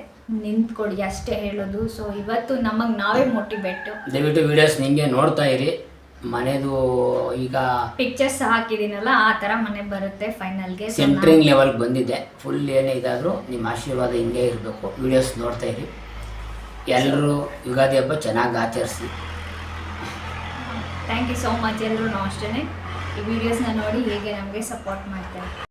ನಿಂತ್ಕೊಡಿ ಅಷ್ಟೇ ಹೇಳೋದು. ಸೊ ಇವತ್ತು ನಮಗೆ ನಾವೇ ಮೋಟಿವೇಟ್ ದಯವಿಟ್ಟು ವಿಡಿಯೋಸ್ ನಿಮಗೆ ನೋಡ್ತಾ ಇರಿ. ಮನೆದು ಈಗ ಪಿಕ್ಚರ್ಸ್ ಹಾಕಿದೀನಲ್ಲ ಆ ತರ ಮನೆ ಬರುತ್ತೆ ಫೈನಲ್ಗೆ ಸೆಂಟ್ರಿಂಗ್ ಲೆವೆಲ್ಗೆ ಬಂದಿದೆ. ಫುಲ್ ಏನೇ ಇದಾದರೂ ನಿಮ್ಮ ಆಶೀರ್ವಾದ ಹಿಂಗೆ ಇರಬೇಕು. ವಿಡಿಯೋಸ್ ನೋಡ್ತಾ ಇರಿ. ಎಲ್ಲರೂ ಯುಗಾದಿ ಹಬ್ಬ ಚೆನ್ನಾಗಿ ಆಚರಿಸಿ. ಥ್ಯಾಂಕ್ ಯು ಸೋ ಮಚ್ ಎಲ್ಲರೂ ಅಷ್ಟೇ ಈ ವಿಡಿಯೋಸ್ನ ನೋಡಿ ಹೇಗೆ ನಮಗೆ ಸಪೋರ್ಟ್ ಮಾಡ್ತಾರೆ.